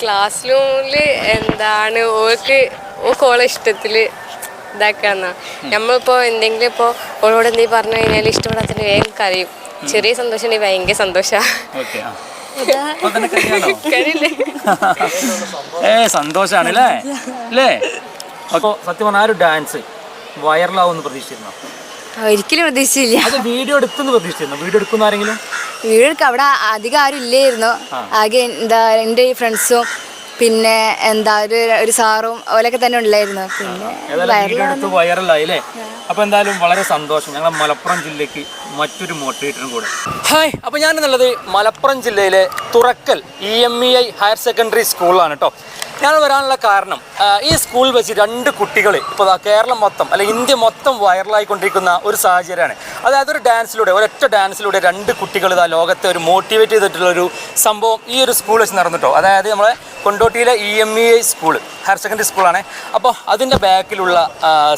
Class റൂമിൽ എന്താണ് ഓൾക്ക് ഓൾക്ക് ഓളെ ഇഷ്ടത്തിൽ ഇതാക്കാന്നാ. നമ്മളിപ്പോ എന്തെങ്കിലും ഇപ്പോ ഓളോട് എന്തെങ്കിലും പറഞ്ഞു കഴിഞ്ഞാൽ ഇഷ്ടപ്പെടാത്തതിന് വേഗം കരയും. ചെറിയ സന്തോഷം ഉണ്ടെങ്കിൽ ഭയങ്കര സന്തോഷാ. ഓക്കെ ആ. അപ്പൊ തന്നെ കല്യാണോ കരയില്ലേ? ഏ സന്തോഷാണ് അല്ലേ? അല്ലേ? അപ്പോൾ സത്യം പറഞ്ഞ ആ ഒരു ഡാൻസ് വൈറലാവുമെന്ന് പ്രതീക്ഷിച്ചിരുന്നോ? ഒരിക്കലും പ്രതീക്ഷിച്ചില്ല. അത് വീഡിയോ എടുത്തെന്ന് പ്രതീക്ഷിച്ചിരുന്നോ? വീഡിയോ എടുക്കുന്ന ആരെങ്കിലും? വീടൊക്കെ അവിടെ അധികം ആരും ഇല്ലായിരുന്നു. ആകെ എന്താ എന്റെ ഈ ഫ്രണ്ട്സും പിന്നെ എന്താ ഒരു ഒരു സാറും ഓലൊക്കെ തന്നെ ഉണ്ടായിരുന്നു പിന്നെ വൈറലായി അപ്പൊ എന്തായാലും വളരെ സന്തോഷം. ഞങ്ങളെ മലപ്പുറം ജില്ലയ്ക്ക് മറ്റൊരു മോട്ടിവേറ്ററും കൂടെ. ഹായ് അപ്പൊ ഞാൻ എന്നുള്ളത് മലപ്പുറം ജില്ലയിലെ Thurakkal E M E I higher secondary സ്കൂളാണ് കേട്ടോ ഞാൻ വരാനുള്ള കാരണം ഈ സ്കൂളിൽ വെച്ച് രണ്ട് കുട്ടികൾ ഇപ്പോൾ കേരളം മൊത്തം അല്ലെങ്കിൽ ഇന്ത്യ മൊത്തം വൈറലായിക്കൊണ്ടിരിക്കുന്ന ഒരു സാഹചര്യമാണ്. അതായത് ഒരു ഡാൻസിലൂടെ ഒരൊറ്റ ഡാൻസിലൂടെ രണ്ട് കുട്ടികൾ ഇതാ ലോകത്തെ ഒരു മോട്ടിവേറ്റ് ചെയ്തിട്ടുള്ള ഒരു സംഭവം ഈ ഒരു സ്കൂൾ വെച്ച് നടന്നിട്ടോ അതായത് നമ്മളെ കൊണ്ടോട്ടിയിലെ E M E I school higher secondary സ്കൂളാണ് അപ്പോൾ അതിന്റെ ബാക്കിലുള്ള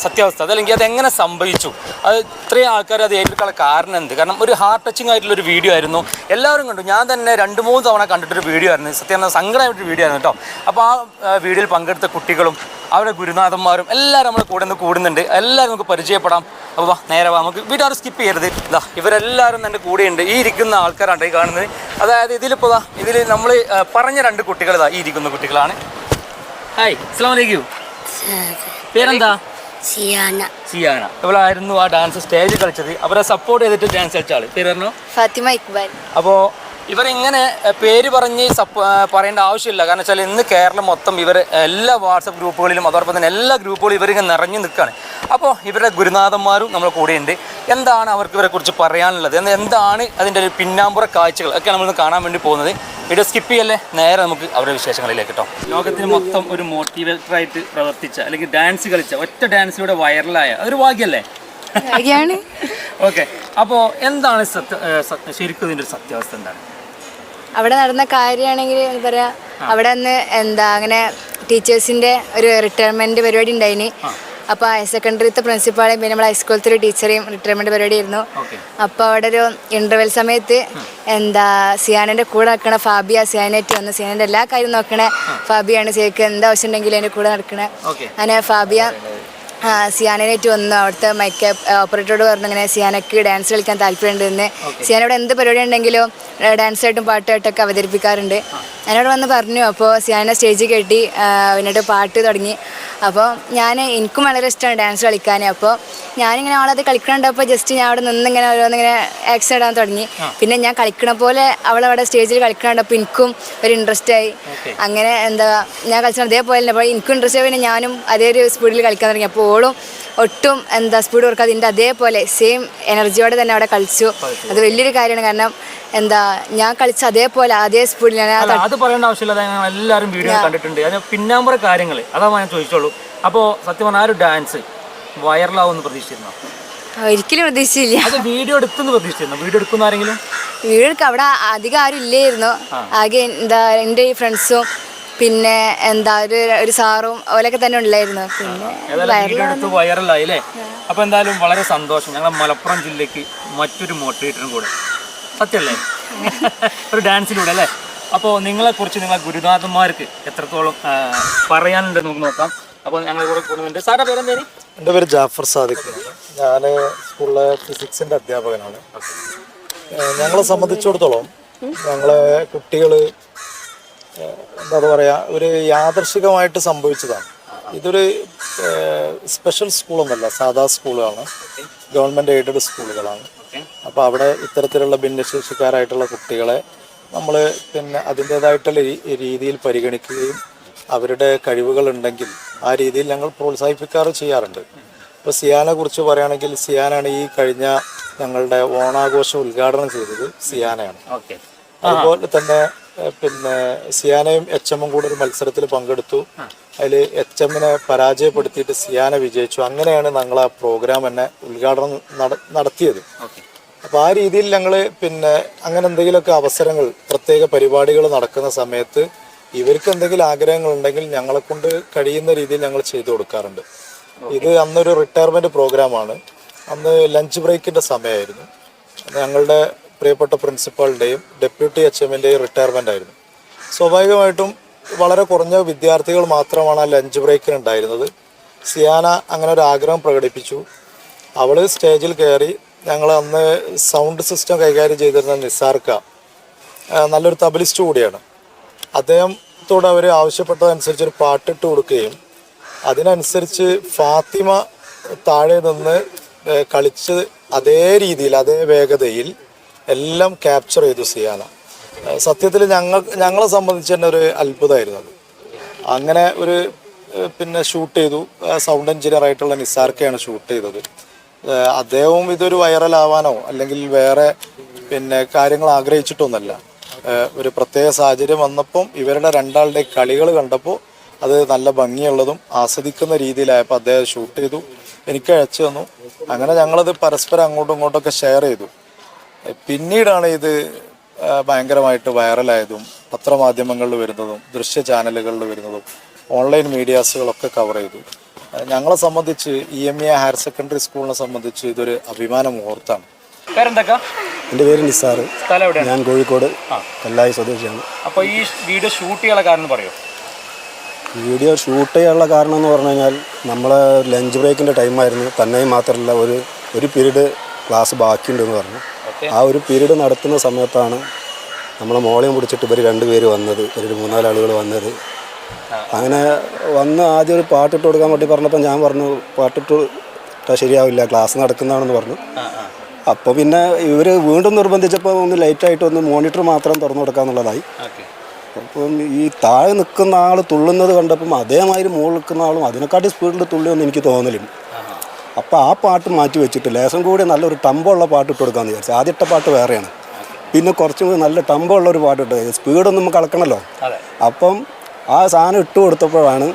സത്യാവസ്ഥ അതല്ലെങ്കിൽ അത് എങ്ങനെ സംഭവിച്ചു? അത് ഇത്രയും ആൾക്കാർ അത് ഏറ്റെടുക്കാനുള്ള കാരണം എന്ത്? കാരണം ഒരു ഹാർട്ട് ടച്ചിങ് ആയിട്ടുള്ള ഒരു വീഡിയോ ആയിരുന്നു. എല്ലാവരും കണ്ടു. ഞാൻ തന്നെ രണ്ട് മൂന്ന് തവണ കണ്ടിട്ടൊരു വീഡിയോ ആയിരുന്നു. സത്യം പറഞ്ഞാൽ സങ്കടമായിട്ടൊരു വീഡിയോ ആയിരുന്നു കേട്ടോ. അപ്പോൾ ആ വീഡിയോയിൽ പങ്കെടുത്ത കുട്ടികളും അവരുടെ ഗുരുനാഥന്മാരും എല്ലാവരും നമ്മുടെ കൂടെ നിന്ന് കൂടുന്നുണ്ട്. എല്ലാവരും നമുക്ക് പരിചയപ്പെടാം. അപ്പോൾ വാ നേരെ വാ. നമുക്ക് വീട്ടാർ സ്കിപ്പ് ചെയ്യരുത്. ഇതാ ഇവരെല്ലാവരും എന്റെ കൂടെയുണ്ട് ഈ ഇരിക്കുന്ന ആൾക്കാരാണ് ഈ കാണുന്നത്. അതായത് ഇതിലിപ്പോൾ ഇതാ ഇതിൽ നമ്മൾ പറഞ്ഞ രണ്ട് കുട്ടികൾ ഇതാ ഈ ഇരിക്കുന്ന കുട്ടികളാണ്. ഹായ് അസ്സാം വലൈക്കും പേരെന്താ? സിയാന. ഇവളായിരുന്നു ആ ഡാൻസ് സ്റ്റേജ് കളിച്ചത്. അവരെ സപ്പോർട്ട് ചെയ്തിട്ട് ഡാൻസ് കളിച്ച ആൾ. പേര് പറഞ്ഞു? ഫാത്തിമ ഇക്ബാൽ. അപ്പോൾ ഇവരിങ്ങനെ പേര് പറഞ്ഞ് പറയേണ്ട ആവശ്യമില്ല. കാരണം വെച്ചാൽ ഇന്ന് കേരളം മൊത്തം ഇവർ എല്ലാ വാട്സപ്പ് ഗ്രൂപ്പുകളിലും അതോടൊപ്പം തന്നെ എല്ലാ ഗ്രൂപ്പുകളും ഇവരിങ്ങനെ നിറഞ്ഞു നിൽക്കുകയാണ് അപ്പോൾ ഇവരുടെ ഗുരുനാഥന്മാരും നമ്മുടെ കൂടെയുണ്ട് എന്താണ് അവർക്ക് ഇവരെ കുറിച്ച് പറയാനുള്ളത്? എന്താണ് അതിന്റെ ഒരു പിന്നാമ്പുറ കാഴ്ചകൾ? ഒക്കെ നമ്മളിന്ന് കാണാൻ വേണ്ടി പോകുന്നത്. വീഡിയോ സ്കിപ്പ് ചെയ്യല്ലേ? നേരെ നമുക്ക് അവരുടെ വിശേഷങ്ങളിലേക്ക് കേട്ടോ. ലോകത്തിന് മൊത്തം ഒരു മോട്ടിവേറ്റർ ആയിട്ട് പ്രവർത്തിച്ച അല്ലെങ്കിൽ ഡാൻസ് കളിച്ച ഒറ്റ ഡാൻസിലൂടെ വൈറലായ അതൊരു ഭാഗ്യല്ലേ? ഓക്കെ അപ്പോൾ എന്താണ് സത്യ ശരിക്കും ഇതിന്റെ ഒരു സത്യാവസ്ഥ എന്താണ്? അവിടെ നടന്ന കാര്യമാണെങ്കിൽ എന്താ പറയാ അവിടെ അന്ന് എന്താ അങ്ങനെ ടീച്ചേഴ്സിന്റെ ഒരു റിട്ടയർമെന്റ് പരിപാടി ഉണ്ടായിനി. അപ്പോൾ ഹയർ സെക്കൻഡറിത്തെ പ്രിൻസിപ്പാളെയും പിന്നെ നമ്മൾ ഹൈസ്കൂളിലെ ഒരു ടീച്ചറെയും റിട്ടയർമെന്റ് പരിപാടി ആയിരുന്നു. അപ്പൊ അപ്പോൾ അവിടെ ഒരു ഇന്റർവെൽ സമയത്ത് എന്താ സിയാനന്റെ കൂടെ നടക്കണ ഫാബിയ സിയാനായിട്ട് വന്ന് സിയാനന്റെ എല്ലാ കാര്യവും നോക്കണ. ഫാബിയാണ് സിയക്ക് എന്താ ആവശ്യം ഉണ്ടെങ്കിലും എന്റെ കൂടെ നടക്കണ. അങ്ങനെ ഫാബിയ സിയാനേറ്റ് വന്നു അവിടുത്തെ മൈക്ക് ഓപ്പറേറ്ററോട് പറഞ്ഞു ഇങ്ങനെ സിയാനക്ക് ഡാൻസ് കളിക്കാൻ താല്പര്യമുണ്ടെന്ന് സിയാനോട് എന്ത് പരിപാടി ഉണ്ടെങ്കിലും ഡാൻസായിട്ടും പാട്ടായിട്ടൊക്കെ അവതരിപ്പിക്കാറുണ്ട്. എന്നോട് വന്ന് പറഞ്ഞു അപ്പോൾ സിയാനെ സ്റ്റേജിൽ കെട്ടി എന്നിട്ട് പാട്ട് തുടങ്ങി. അപ്പോൾ ഞാൻ എനിക്കും വളരെ ഇഷ്ടമാണ് ഡാൻസ് കളിക്കാൻ അപ്പോൾ ഞാനിങ്ങനെ അവളത് കളിക്കണുണ്ടപ്പോൾ ജസ്റ്റ് ഞാൻ അവിടെ നിന്ന് ഇങ്ങനെ ഓരോന്നിങ്ങനെ ആക്ഷൻ ഇടാൻ തുടങ്ങി. പിന്നെ ഞാൻ കളിക്കണ പോലെ അവളവിടെ സ്റ്റേജിൽ കളിക്കണുണ്ടപ്പോൾ എനിക്കും ഒരു ഇൻട്രസ്റ്റ് ആയി. അങ്ങനെ എന്താ ഞാൻ കളിച്ചത് അതേപോലെ തന്നെ അപ്പോൾ എനിക്കും ഇൻട്രസ്റ്റ് ആയി. പിന്നെ ഞാനും അതേ ഒരു സ്പീഡിൽ കളിക്കാൻ തുടങ്ങി. അപ്പോൾ ഓളും ഒട്ടും എന്താ സ്പീഡ് കൊടുക്കാതെ അതിന്റെ അതേപോലെ സെയിം എനർജിയോടെ തന്നെ അവിടെ കളിച്ചു. അത് വലിയൊരു കാര്യമാണ്. കാരണം എന്താ ഞാൻ കളിച്ച അതേപോലെ അതേ സ്പീഡിൽ ഞാൻ അത് പറയേണ്ട ആവശ്യമില്ല. എല്ലാവരും വീഡിയോ കണ്ടിട്ടുണ്ട്. അതിന് പിന്നാമ്പുറ കാര്യങ്ങൾ അതാ ഞാൻ ചോദിച്ചോളൂ. അപ്പോൾ സത്യം പറഞ്ഞാൽ ആ ഒരു ഡാൻസ് വൈറലാവുമെന്ന് പ്രതീക്ഷിച്ചിരുന്നു? ഒരിക്കലും പ്രതീക്ഷിച്ചില്ല. വീഡിയോ എടുത്തെന്ന് പ്രതീക്ഷിച്ചിരുന്നോ? വീഡിയോ എടുക്കുന്ന ആരെങ്കിലും? വീഡിയോ വീടൊക്കെ അവിടെ അധികം ആരും ഇല്ലായിരുന്നു. ആകെ എന്താ എന്റെ ഈ ഫ്രണ്ട്സും പിന്നെ എന്താ ഒരു ഒരു സാറും ഓലൊക്കെ തന്നെ ഉണ്ടായിരുന്നു. പിന്നെ അപ്പൊ വൈറലായി അല്ലേ? അപ്പോൾ എന്തായാലും വളരെ സന്തോഷം. ഞങ്ങളെ മലപ്പുറം ജില്ലയ്ക്ക് മറ്റൊരു മോട്ടിവേറ്ററും കൂടെ. സത്യല്ലേ ഒരു ഡാൻസിലൂടെ അല്ലേ? അപ്പോൾ നിങ്ങളെക്കുറിച്ച് നിങ്ങളെ ഗുരുനാഥന്മാർക്ക് എത്രത്തോളം പറയാനുണ്ട് നമുക്ക് നോക്കാം. അപ്പോൾ ഞങ്ങൾ കൂടെ കൂടുന്നുണ്ട്. സാറിന്റെ പേരെന്തേ എന്റെ പേര് ജാഫർ സാദിഖ്. ഞാൻ സ്കൂളിലെ ഫിസിക്സിന്റെ അധ്യാപകനാണ്. ഞങ്ങളെ സംബന്ധിച്ചിടത്തോളം ഞങ്ങളെ കുട്ടികൾ എന്താ പറയുക ഒരു യാദർശികമായിട്ട് സംഭവിച്ചതാണ്. ഇതൊരു സ്പെഷ്യൽ സ്കൂളൊന്നുമല്ല സാധാ സ്കൂളാണ് ഗവൺമെന്റ് എയ്ഡഡ് സ്കൂളുകളാണ് അപ്പോൾ അവിടെ ഇത്തരത്തിലുള്ള ഭിന്നശേഷിക്കാരായിട്ടുള്ള കുട്ടികളെ നമ്മൾ പിന്നെ അതിന്റേതായിട്ടുള്ള രീതിയിൽ പരിഗണിക്കുകയും അവരുടെ കഴിവുകളുണ്ടെങ്കിൽ ആ രീതിയിൽ ഞങ്ങൾ പ്രോത്സാഹിപ്പിക്കാറ് ചെയ്യാറുണ്ട്. ഇപ്പോൾ സിയാനെ കുറിച്ച് പറയുകയാണെങ്കിൽ സിയാനാണ് ഈ കഴിഞ്ഞ ഞങ്ങളുടെ ഓണാഘോഷം ഉദ്ഘാടനം ചെയ്തത് സിയാനയാണ്. അതുപോലെ തന്നെ പിന്നെ സിയാനയും എച്ച് എമ്മും കൂടെ ഒരു മത്സരത്തിൽ പങ്കെടുത്തു. അതിൽ എച്ച് എമ്മിനെ പരാജയപ്പെടുത്തിയിട്ട് സിയാന വിജയിച്ചു. അങ്ങനെയാണ് ഞങ്ങൾ ആ പ്രോഗ്രാം തന്നെ ഉദ്ഘാടനം നട- നടത്തിയത്. അപ്പം അപ്പോൾ ആ രീതിയിൽ ഞങ്ങൾ പിന്നെ അങ്ങനെ എന്തെങ്കിലുമൊക്കെ അവസരങ്ങൾ പ്രത്യേക പരിപാടികൾ നടക്കുന്ന സമയത്ത് ഇവർക്ക് എന്തെങ്കിലും ആഗ്രഹങ്ങൾ ഉണ്ടെങ്കിൽ ഞങ്ങളെ കൊണ്ട് കഴിയുന്ന രീതിയിൽ ഞങ്ങൾ ചെയ്തു കൊടുക്കാറുണ്ട്. ഇത് അന്നൊരു റിട്ടയർമെന്റ് പ്രോഗ്രാമാണ് അന്ന് ലഞ്ച് ബ്രേക്കിന്റെ സമയമായിരുന്നു. ഞങ്ങളുടെ പ്രിയപ്പെട്ട പ്രിൻസിപ്പാളിന്റെയും ഡെപ്യൂട്ടി എച്ച് എമ്മിന്റെയും റിട്ടയർമെന്റ് ആയിരുന്നു. സ്വാഭാവികമായിട്ടും വളരെ കുറഞ്ഞ വിദ്യാർത്ഥികൾ മാത്രമാണ് ആ ലഞ്ച് ബ്രേക്കിന് ഉണ്ടായിരുന്നത് സിയാന അങ്ങനെ ഒരു ആഗ്രഹം പ്രകടിപ്പിച്ചു. അവൾ സ്റ്റേജിൽ കയറി ഞങ്ങൾ അന്ന് സൗണ്ട് സിസ്റ്റം കൈകാര്യം ചെയ്തിരുന്ന നിസാർക്ക നല്ലൊരു തബലിസ്റ്റ് കൂടിയാണ്. അദ്ദേഹത്തോട് അവർ ആവശ്യപ്പെട്ടതനുസരിച്ച് ഒരു പാട്ടിട്ട് കൊടുക്കുകയും അതിനനുസരിച്ച് ഫാത്തിമ താഴെ നിന്ന് കളിച്ച് അതേ രീതിയിൽ അതേ വേഗതയിൽ എല്ലാം ക്യാപ്ചർ ചെയ്തു സിയാന. സത്യത്തിൽ ഞങ്ങൾ ഞങ്ങളെ സംബന്ധിച്ച് തന്നെ ഒരു അത്ഭുതമായിരുന്നു അത്. അങ്ങനെ ഒരു പിന്നെ ഷൂട്ട് ചെയ്തു. സൗണ്ട് എഞ്ചിനീയർ ആയിട്ടുള്ള നിസാർക്കയാണ് ഷൂട്ട് ചെയ്തത്. അദ്ദേഹവും ഇതൊരു വൈറലാവാനോ അല്ലെങ്കിൽ വേറെ പിന്നെ കാര്യങ്ങൾ ആഗ്രഹിച്ചിട്ടൊന്നല്ല. ഒരു പ്രത്യേക സാഹചര്യം വന്നപ്പം ഇവരുടെ രണ്ടാളുടെ കളികൾ കണ്ടപ്പോൾ അത് നല്ല ഭംഗിയുള്ളതും ആസ്വദിക്കുന്ന രീതിയിലായപ്പോൾ അദ്ദേഹം ഷൂട്ട് ചെയ്തു. എനിക്ക് അയച്ചു തന്നു. അങ്ങനെ ഞങ്ങളത് പരസ്പരം അങ്ങോട്ടും ഇങ്ങോട്ടൊക്കെ ഷെയർ ചെയ്തു. പിന്നീടാണ് ഇത് ഭയങ്കരമായിട്ട് വൈറലായതും പത്രമാധ്യമങ്ങളിൽ വരുന്നതും ദൃശ്യ ചാനലുകളിൽ വരുന്നതും ഓൺലൈൻ മീഡിയാസുകളൊക്കെ കവർ ചെയ്തു. ഞങ്ങളെ സംബന്ധിച്ച് E M A higher secondary സ്കൂളിനെ സംബന്ധിച്ച് ഇതൊരു അഭിമാന മുഹൂർത്തമാണ്. എന്റെ എന്റെ പേര് നിസാറ് സ്ഥലം എവിടെയാണ്? ഞാൻ കോഴിക്കോട് കല്ലായി സ്വദേശിയാണ്. അപ്പോൾ ഈ വീഡിയോ ഷൂട്ട് ചെയ്യാനുള്ള കാരണം പറയോ? വീഡിയോ ഷൂട്ട് ചെയ്യാനുള്ള കാരണം എന്ന് പറഞ്ഞു കഴിഞ്ഞാൽ നമ്മളെ ലഞ്ച് ബ്രേക്കിന്റെ ടൈമായിരുന്നു. തന്നെയും മാത്രമല്ല ഒരു ഒരു പീരീഡ് ക്ലാസ് ബാക്കിയുണ്ടെന്ന് പറഞ്ഞു. ആ ഒരു പീരീഡ് നടത്തുന്ന സമയത്താണ് നമ്മളെ മോളെയും പിടിച്ചിട്ട് ഇവർ രണ്ടുപേര് വന്നത്. ഒരു മൂന്നാൽ ആളുകൾ വന്നത്. അങ്ങനെ വന്ന് ആദ്യം ഒരു പാട്ടിട്ട് കൊടുക്കാൻ വേണ്ടി പറഞ്ഞപ്പോൾ ഞാൻ പറഞ്ഞു പാട്ടിട്ട് ശരിയാവില്ല ക്ലാസ് നടക്കുന്നതാണെന്ന് പറഞ്ഞു. അപ്പോൾ പിന്നെ ഇവർ വീണ്ടും നിർബന്ധിച്ചപ്പോൾ ഒന്ന് ലൈറ്റായിട്ട് ഒന്ന് മോണിറ്റർ മാത്രം തുറന്നു കൊടുക്കാന്നുള്ളതായി അപ്പം ഈ താഴെ നിൽക്കുന്ന ആൾ തുള്ളുന്നത് കണ്ടപ്പം അതേമാതിരി മുകളിൽ നിൽക്കുന്ന ആളും അതിനെക്കാട്ടി സ്പീഡിൽ തുള്ളിയൊന്നും എനിക്ക് തോന്നലില്ല. അപ്പോൾ ആ പാട്ട് മാറ്റി വെച്ചിട്ട് ലേശം കൂടി നല്ലൊരു ടമ്പുള്ള പാട്ട് ഇട്ട് കൊടുക്കാമെന്ന് വിചാരിച്ചു. ആദ്യത്തെ പാട്ട് വേറെയാണ്. പിന്നെ കുറച്ചും കൂടി നല്ല ടമ്പുള്ള ഒരു പാട്ട് ഇട്ട് സ്പീഡൊന്നും നമുക്ക് കളക്കണമല്ലോ അപ്പം ആ സാധനം ഇട്ട് കൊടുത്തപ്പോഴാണ്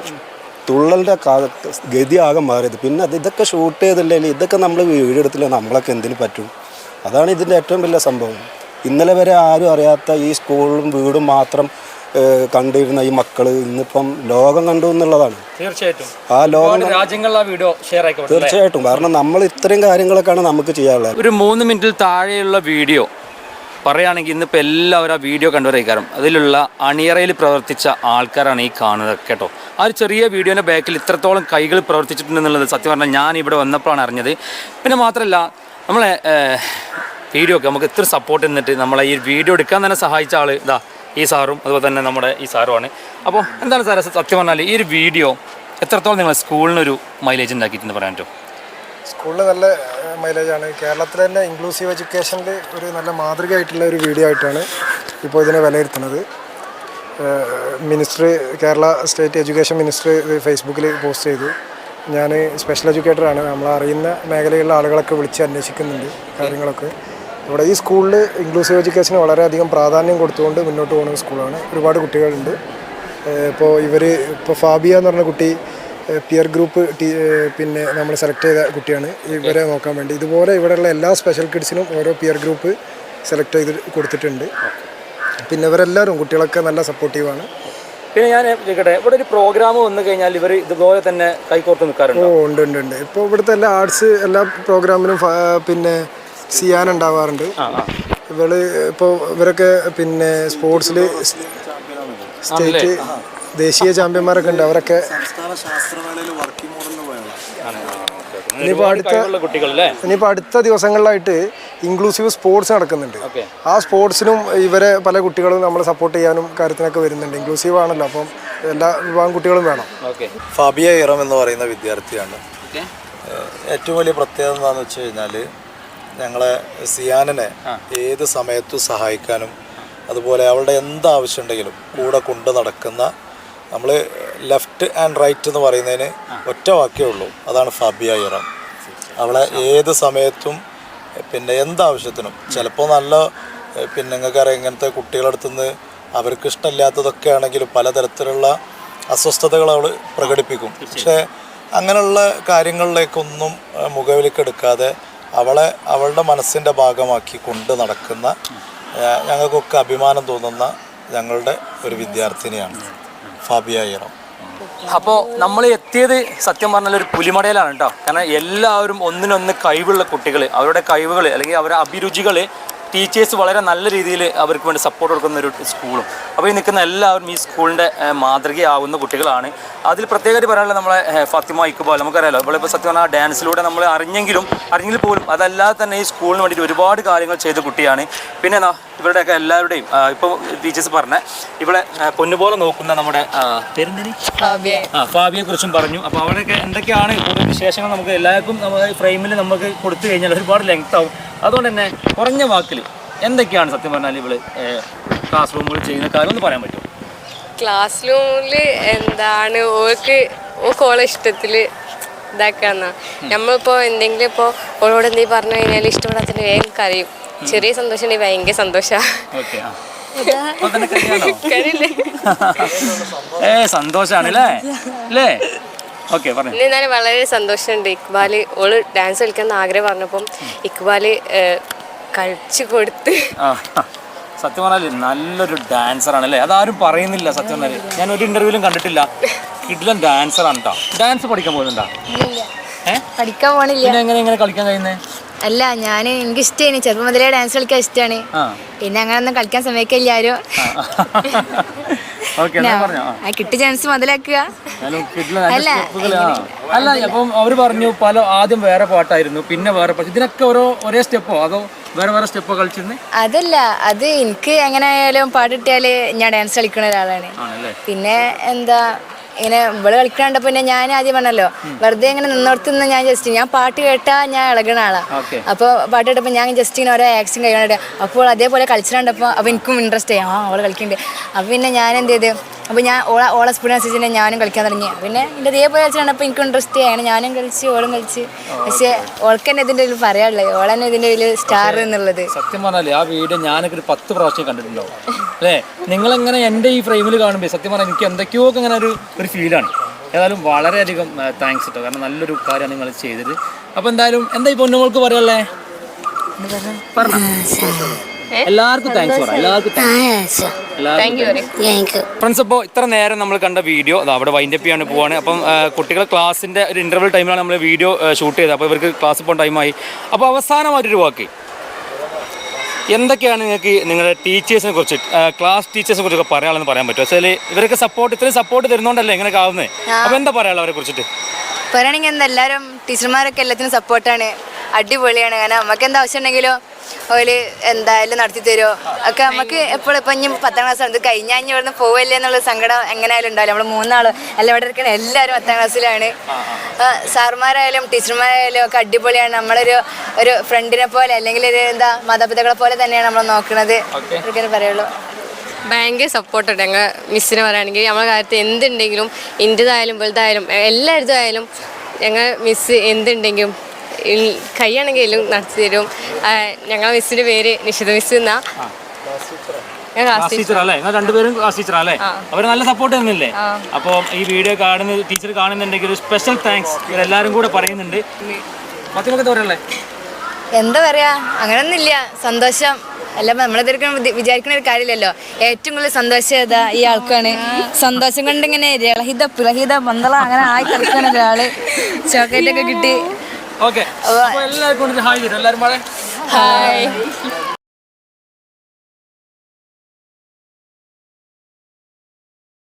തുള്ളലിന്റെ ഗതി ആകെ മാറിയത്. പിന്നെ അത് ഇതൊക്കെ ഷൂട്ട് ചെയ്തില്ലെങ്കിൽ ഇതൊക്കെ നമ്മൾ വീഡിയോ എടുത്തില്ല നമ്മളൊക്കെ എന്തിനു പറ്റും? അതാണ് ഇതിന്റെ ഏറ്റവും വലിയ സംഭവം. ഇന്നലെ വരെ ആരും അറിയാത്ത ഈ സ്കൂളും വീടും മാത്രം കണ്ടിരുന്ന ഈ മക്കൾ ഇന്നിപ്പം ലോകം കണ്ടു എന്നുള്ളതാണ്. തീർച്ചയായിട്ടും. ആ ലോകം ആ വീഡിയോ ഷെയർ ആയിക്കോട്ടെ തീർച്ചയായിട്ടും. കാരണം നമ്മൾ ഇത്രയും കാര്യങ്ങളൊക്കെയാണ് നമുക്ക് ചെയ്യാനുള്ളത്. ഒരു മൂന്ന് മിനിറ്റിൽ താഴെയുള്ള വീഡിയോ പറയുകയാണെങ്കിൽ ഇന്നിപ്പോൾ എല്ലാവരും ആ വീഡിയോ കണ്ടുവരായിക്കാരം അതിലുള്ള അണിയറയിൽ പ്രവർത്തിച്ച ആൾക്കാരാണ് ഈ കാണുന്നത് കേട്ടോ. ആ ഒരു ചെറിയ വീഡിയോന്റെ ബാക്കിൽ ഇത്രത്തോളം കൈകൾ പ്രവർത്തിച്ചിട്ടുണ്ടെന്നുള്ളത് സത്യം പറഞ്ഞാൽ ഞാൻ ഇവിടെ വന്നപ്പോഴാണ് അറിഞ്ഞത്. പിന്നെ മാത്രമല്ല നമ്മളെ വീഡിയോ ഒക്കെ നമുക്ക് ഇത്ര സപ്പോർട്ട് നിന്നിട്ട് നമ്മളെ ഈ വീഡിയോ എടുക്കാൻ തന്നെ സഹായിച്ച ആൾ ഇതാ ഈ സാറും അതുപോലെ തന്നെ നമ്മുടെ ഈ സാറുമാണ്. അപ്പോൾ എന്താണ് സാറേ സത്യം പറഞ്ഞാൽ ഈ ഒരു വീഡിയോ എത്രത്തോളം നിങ്ങൾ സ്കൂളിനൊരു മൈലേജ് ഉണ്ടാക്കിയിട്ടെന്ന് പറയാൻ പറ്റുമോ? സ്കൂളിൽ നല്ല മൈലേജാണ് കേരളത്തിൽ തന്നെ ഇൻക്ലൂസീവ് എഡ്യൂക്കേഷനിൽ ഒരു നല്ല മാതൃകയായിട്ടുള്ള ഒരു വീഡിയോ ആയിട്ടാണ് ഇപ്പോൾ ഇതിനെ വിലയിരുത്തുന്നത്. Minister Kerala state education minister ഫേസ്ബുക്കിൽ പോസ്റ്റ് ചെയ്തു. ഞാൻ സ്പെഷ്യൽ എഡ്യൂക്കേറ്ററാണ് നമ്മൾ അറിയുന്ന മേഖലയിലുള്ള ആളുകളൊക്കെ വിളിച്ച് അന്വേഷിക്കുന്നുണ്ട് കാര്യങ്ങളൊക്കെ. ഇവിടെ ഈ സ്കൂളിൽ ഇൻക്ലൂസീവ് എഡ്യൂക്കേഷന് വളരെയധികം പ്രാധാന്യം കൊടുത്തുകൊണ്ട് മുന്നോട്ട് പോകുന്ന സ്കൂളാണ്. ഒരുപാട് കുട്ടികളുണ്ട്. ഇപ്പോൾ ഇവർ ഇപ്പോൾ ഫാബിയ എന്ന് പറഞ്ഞ കുട്ടി പിയർ ഗ്രൂപ്പ് ടീ പിന്നെ നമ്മൾ സെലക്ട് ചെയ്ത കുട്ടിയാണ്. ഇവരെ നോക്കാൻ വേണ്ടി. ഇതുപോലെ ഇവിടെയുള്ള എല്ലാ സ്പെഷ്യൽ കിഡ്സിനും ഓരോ പിയർ ഗ്രൂപ്പ് സെലക്ട് ചെയ്ത് കൊടുത്തിട്ടുണ്ട്. പിന്നെ ഇവരെല്ലാവരും കുട്ടികളൊക്കെ നല്ല സപ്പോർട്ടീവാണ് പിന്നെ ഞാൻ ചോദിക്കട്ടെ ഇവിടെ ഒരു പ്രോഗ്രാം വന്നു കഴിഞ്ഞാൽ ഇവർ ഇതുപോലെ തന്നെ കൈകോർത്ത് നിൽക്കാറുണ്ട്? ഓ ഉണ്ട് ഉണ്ട് ഉണ്ട്. ഇപ്പോൾ ഇവിടുത്തെ എല്ലാ ആർട്സ് എല്ലാ പ്രോഗ്രാമിനും പിന്നെ സിയാൻ ഉണ്ടാവാറുണ്ട് ഇവൾ ഇപ്പോ ഇവരൊക്കെ പിന്നെ സ്പോർട്സിൽ സ്റ്റേറ്റ് ദേശീയ ചാമ്പ്യന്മാരൊക്കെ ഉണ്ട്. അവരൊക്കെ ഇനിയിപ്പോ ഇനിയിപ്പോൾ അടുത്ത ഇനിയിപ്പോൾ അടുത്ത ദിവസങ്ങളിലായിട്ട് ഇൻക്ലൂസീവ് സ്പോർട്സ് നടക്കുന്നുണ്ട്. ആ സ്പോർട്സിനും ഇവരെ പല കുട്ടികളും നമ്മൾ സപ്പോർട്ട് ചെയ്യാനും കാര്യത്തിനൊക്കെ വരുന്നുണ്ട്. ഇൻക്ലൂസീവ് ആണല്ലോ. അപ്പം എല്ലാ വിഭാഗം കുട്ടികളും വേണം. ഫാബിയ ഇറം എന്ന് പറയുന്ന വിദ്യാർത്ഥിയാണ്. ഏറ്റവും വലിയ പ്രത്യേകത എന്താണെന്ന് വെച്ച് കഴിഞ്ഞാൽ ഞങ്ങളെ സിയാനനെ ഏത് സമയത്തും സഹായിക്കാനും അതുപോലെ അവളുടെ എന്താവശ്യമുണ്ടെങ്കിലും കൂടെ കൊണ്ടു നടക്കുന്ന നമ്മൾ ലെഫ്റ്റ് ആൻഡ് റൈറ്റ് എന്ന് പറയുന്നതിന് ഒറ്റ വാക്കേ ഉള്ളൂ. അതാണ് ഫാബിയ ഇറം അവളെ ഏത് സമയത്തും പിന്നെ എന്താവശ്യത്തിനും ചിലപ്പോൾ നല്ല പിന്നെ നിങ്ങൾക്കറിയാം ഇങ്ങനത്തെ കുട്ടികളുടെ അടുത്തുനിന്ന് അവർക്ക് ഇഷ്ടമില്ലാത്തതൊക്കെ ആണെങ്കിലും പലതരത്തിലുള്ള അസ്വസ്ഥതകൾ അവൾ പ്രകടിപ്പിക്കും. പക്ഷേ അങ്ങനെയുള്ള കാര്യങ്ങളിലേക്കൊന്നും മുഖവിലേക്കെടുക്കാതെ അവളെ അവളുടെ മനസ്സിന്റെ ഭാഗമാക്കി കൊണ്ട് നടക്കുന്ന ഞങ്ങൾക്കൊക്കെ അഭിമാനം തോന്നുന്ന ഞങ്ങളുടെ ഒരു വിദ്യാർത്ഥിനിയാണ് ഫാബിയ ഇറം അപ്പോൾ നമ്മൾ എത്തിയത് സത്യം പറഞ്ഞാൽ ഒരു പുലിമടയിലാണ് കേട്ടോ. കാരണം എല്ലാവരും ഒന്നിനൊന്ന് കഴിവുള്ള കുട്ടികൾ അവരുടെ കഴിവുകൾ അല്ലെങ്കിൽ അവരുടെ അഭിരുചികൾ ടീച്ചേഴ്സ് വളരെ നല്ല രീതിയിൽ അവർക്ക് വേണ്ടി സപ്പോർട്ട് കൊടുക്കുന്ന ഒരു സ്കൂളും അപ്പോൾ ഈ നിൽക്കുന്ന എല്ലാവരും ഈ സ്കൂളിന്റെ മാതൃകയാവുന്ന കുട്ടികളാണ്. അതിൽ പ്രത്യേകമായിട്ട് പറയാനുള്ളത് നമ്മളെ ഫാത്തിമ ഇക്ബാൽ. നമുക്കറിയാലോ നമ്മളിപ്പോൾ സത്യം പറഞ്ഞാൽ ഡാൻസിലൂടെ നമ്മൾ അറിഞ്ഞെങ്കിലും അറിഞ്ഞെങ്കിൽ പോലും അതല്ലാതെ തന്നെ ഈ സ്കൂളിന് വേണ്ടിയിട്ട് ഒരുപാട് കാര്യങ്ങൾ ചെയ്ത കുട്ടിയാണ്. പിന്നെ ഇവരുടെയൊക്കെ എല്ലാവരുടെയും ഇപ്പോൾ ടീച്ചേഴ്സ് പറഞ്ഞ ഇവിടെ പൊന്നുപോലെ നോക്കുന്ന നമ്മുടെ പേരെന്തിന്? ഫാബിയെ. കുറിച്ചും പറഞ്ഞു. അപ്പോൾ അവിടെയൊക്കെ എന്തൊക്കെയാണ് കൂടുതൽ വിശേഷങ്ങൾ നമുക്ക് എല്ലാവർക്കും നമ്മൾ ഫ്രെയിമിൽ നമുക്ക് കൊടുത്തു കഴിഞ്ഞാൽ ഒരുപാട് ലെങ്ത് ആവും. അതുകൊണ്ട് തന്നെ കുറഞ്ഞ വാക്കിൽ എന്തൊക്കെയാണ് സത്യം പറഞ്ഞാൽ ഇവൾ ക്ലാസ് റൂമുകൾ ചെയ്യുന്ന കാര്യം ഒന്ന് പറയാൻ പറ്റും ക്ലാസ് റൂമിൽ എന്താണ് ഓൾക്ക് ഓളെ ഇഷ്ടത്തിൽ ഇതാക്കാന്ന. നമ്മളിപ്പോൾ എന്തെങ്കിലും ഇപ്പോ ഓളോട് എന്തെങ്കിലും പറഞ്ഞു കഴിഞ്ഞാൽ ഇഷ്ടപ്പെടാത്തതിന് വേഗം കറിയും ചെറിയ സന്തോഷം. ഉണ്ടെങ്കിൽ ഭയങ്കര സന്തോഷമാണ് ഏ സന്തോഷാണ് അല്ലേ അല്ലേ ഓക്കെ പറഞ്ഞു. എന്നാലും വളരെ സന്തോഷമുണ്ട്. ഇക്ബാൽ ഓൾ ഡാൻസ് കളിക്കാൻ ആഗ്രഹം പറഞ്ഞപ്പം ഇക്ബാൽ കളിച്ചു കൊടുത്ത്. സത്യം പറഞ്ഞാൽ നല്ലൊരു ഡാൻസർ ആണ് അല്ലേ അതാരും പറയുന്നില്ല സത്യം പറഞ്ഞാൽ. ഞാൻ ഒരു ഇന്റർവ്യൂലും കണ്ടിട്ടില്ല. കിഡ്ലൻ ഡാൻസർ കേട്ടോ ഡാൻസ് പഠിക്കാൻ പോകുന്നുണ്ടോ? പഠിക്കാൻ പോണില്ല. എങ്ങനെ എങ്ങനെ കളിക്കാൻ കഴിയുന്നേ? അല്ല ഞാൻ എനിക്ക് ഇഷ്ടമാണ് ചെറുപ്പം മുതലേ ഡാൻസ് കളിക്കാൻ ഇഷ്ടമാണ് പിന്നെ അങ്ങനെ ഒന്നും കളിക്കാൻ സമയക്കില്ല കിട്ടിയ ചാൻസ് മുതലാക്കുക. അല്ല, അപ്പം അവർ പറഞ്ഞു പല ആദ്യം വേറെ പാട്ടായിരുന്നു പിന്നെ വേറെ പാട്ട്. ഇതിനൊക്കെ ഓരോ ഒരേ സ്റ്റെപ്പോ? അതോ വേറെ വേറെ സ്റ്റെപ്പോ കളിച്ചിരുന്നേ? അതല്ല അത് എനിക്ക് എങ്ങനെയായാലും പാട്ട് കിട്ടിയാൽ ഞാൻ ഡാൻസ് കളിക്കുന്ന ഒരാളാണ്. പിന്നെ എന്താ ഇങ്ങനെ ഇവൾ കളിക്കണ്ടപ്പോ പിന്നെ ഞാൻ ആദ്യം പറഞ്ഞല്ലോ വെറുതെ ഇങ്ങനെ നിന്നോടത്തുനിന്ന് ഞാൻ ജസ്റ്റ് ഞാൻ പാട്ട് കേട്ടാ ഞാൻ ഇളകണ ആളാ. അപ്പൊ അപ്പോൾ പാട്ട് കേട്ടപ്പോൾ ഞാൻ ജസ്റ്റ് ഇങ്ങനെ ഓരോ ആക്ഷൻ കഴിയണേ അപ്പോൾ അതേപോലെ കളിച്ചിട്ടുണ്ടപ്പോൾ അപ്പോൾ എനിക്കും ഇൻട്രസ്റ്റ് ആയി. ആ അവൾ കളിക്കുന്നുണ്ട് അപ്പോൾ പിന്നെ ഞാൻ എന്ത് ചെയ്ത് അപ്പോൾ ഞാൻ ഓള ഓളെ സ്പീഡ് അനുസരിച്ച് ഞാനും കളിക്കാൻ തുടങ്ങി. പിന്നെ എന്റെ ഇതേപോലെ കളിച്ചിട്ടുണ്ടപ്പോൾ എനിക്ക് ഇൻട്രസ്റ്റ് ആയാണ് ഞാനും കളിച്ച് ഓളും കളിച്ച്. പക്ഷേ ഓൾക്ക് തന്നെ ഇതിന്റെ ഒരു പറയാനുള്ളത് ഓൾ തന്നെ ഇതിന്റെ ഒരു സ്റ്റാർ എന്നുള്ളത്. സത്യം പറഞ്ഞാലേ ആ വീഡിയോ ഞാനൊക്കെ ഒരു പത്ത് പ്രാവശ്യം കണ്ടിട്ടുണ്ടാവും. അല്ലേ? നിങ്ങളെങ്ങനെ എന്റെ ഈ ഫ്രെയിമിൽ കാണുമ്പോൾ സത്യം പറഞ്ഞാൽ എനിക്ക് എന്തൊക്കെയോ ഇങ്ങനെ ഒരു ഒരു ഫീലാണ്. ഏതായാലും വളരെയധികം താങ്ക്സ് കേട്ടോ കാരണം നല്ലൊരു കാര്യമാണ് നിങ്ങൾ ചെയ്തത്. അപ്പോൾ എന്തായാലും എന്താ ഈ പൊന്നുമോൾക്ക് പറയല്ലേ എല്ലാവർക്കും താങ്ക്സ് പറ. എല്ലാവർക്കും ഫ്രണ്ട്സ് അപ്പോൾ ഇത്ര നേരം നമ്മൾ കണ്ട വീഡിയോ അത് അവിടെ വൈൻഡപ്പ് ചെയ്യാൻ പോവാണ്. അപ്പം കുട്ടികൾ കുട്ടികളെ ക്ലാസ്സിന്റെ ഒരു ഇന്റർവൽ ടൈമിലാണ് നമ്മൾ വീഡിയോ ഷൂട്ട് ചെയ്തത്. അപ്പോൾ ഇവർക്ക് ക്ലാസ് പോകാൻ ടൈമായി അപ്പോൾ അവസാനമായിട്ടൊരു വാക്ക് എന്തൊക്കെയാണ് നിങ്ങൾക്ക് നിങ്ങളുടെ ടീച്ചേഴ്സിനെ കുറിച്ച് ക്ലാസ് ടീച്ചേഴ്സിനെ കുറിച്ചൊക്കെ പറയാനുള്ളതെന്ന് പറയാൻ പറ്റുമോ? അതായത് ഇവരൊക്കെ സപ്പോർട്ട് ഇത്രയും സപ്പോർട്ട് തരുന്നോണ്ടല്ലേ ഇങ്ങനെയൊക്കെ ആവുന്നത് അപ്പോൾ എന്താ പറയാനുള്ളത് അവരെ കുറിച്ചിട്ട് പറയുകയാണെങ്കിൽ എന്താ എല്ലാവരും ടീച്ചർമാരൊക്കെ എല്ലാത്തിനും സപ്പോർട്ടാണ് അടിപൊളിയാണ്. കാരണം നമുക്ക് എന്താ ആവശ്യം ഉണ്ടെങ്കിലും ഓൽ എന്തായാലും നടത്തി തരുമോ ഒക്കെ നമുക്ക് എപ്പോഴും ഇപ്പം ഇനി പത്താം ക്ലാസ് ഇത് കഴിഞ്ഞാൽ ഇനി ഇവിടുന്ന് പോവല്ലേ എന്നുള്ള സങ്കടം എങ്ങനെയായാലും ഉണ്ടാവില്ല. നമ്മൾ മൂന്നാൾ അല്ല ഇവിടെ ഇരിക്കണ എല്ലാവരും പത്താം ക്ലാസ്സിലാണ്. സാർമാരായാലും ടീച്ചർമാരായാലും ഒക്കെ അടിപൊളിയാണ്. നമ്മളൊരു ഒരു ഫ്രണ്ടിനെ പോലെ അല്ലെങ്കിൽ ഒരു എന്താ മാതാപിതാക്കളെ പോലെ തന്നെയാണ് നമ്മൾ നോക്കുന്നത് ഇതൊക്കെ പറയുള്ളൂ. ഭയങ്കര സപ്പോർട്ടുണ്ട് ഞങ്ങൾ മിസ്സിന് പറയുകയാണെങ്കിൽ. നമ്മളെ കാര്യത്തിൽ എന്തുണ്ടെങ്കിലും ഇന്റെതായാലും വലുതായാലും എല്ലായിടത്തും ആയാലും ഞങ്ങൾ മിസ്സ് എന്തുണ്ടെങ്കിലും കൈയാണെങ്കിലും നടത്തി തരും. ഞങ്ങളെ മിസ്സിന്റെ പേര് നിഷിത മിസ് എന്നാ. ടീച്ചർ അല്ലേ? നിങ്ങൾ രണ്ടുപേരും ക്ലാസ് ടീച്ചർ അല്ലേ? അവർ നല്ല സപ്പോർട്ട് തന്നില്ലേ അപ്പോൾ ഈ വീഡിയോ കാണുന്ന ടീച്ചർ കാണുന്നുണ്ടെങ്കിൽ ഒരു സ്പെഷ്യൽ താങ്ക്സ് ഇവരെല്ലാരും കൂടെ പറയുന്നുണ്ട്. മറ്റൊക്കെ പറയല്ലേ എന്താ പറയാ? അങ്ങനൊന്നുമില്ല. സന്തോഷം. അല്ല നമ്മളിതൊക്കെ വിചാരിക്കുന്ന ഒരു കാര്യമില്ലല്ലോ. ഏറ്റവും കൂടുതൽ സന്തോഷം ഏതാ ഈ ആൾക്കാണ്. സന്തോഷം കൊണ്ട് ഇങ്ങനെ രഹിത പുരഹിത പന്തള അങ്ങനെ ആയി കളിക്കുന്ന ഒരാൾ. ചോക്ലേറ്റ് ഒക്കെ കിട്ടി. ഓക്കെ. എല്ലാവർക്കും ഹായ് എല്ലാവരും ഹായ്.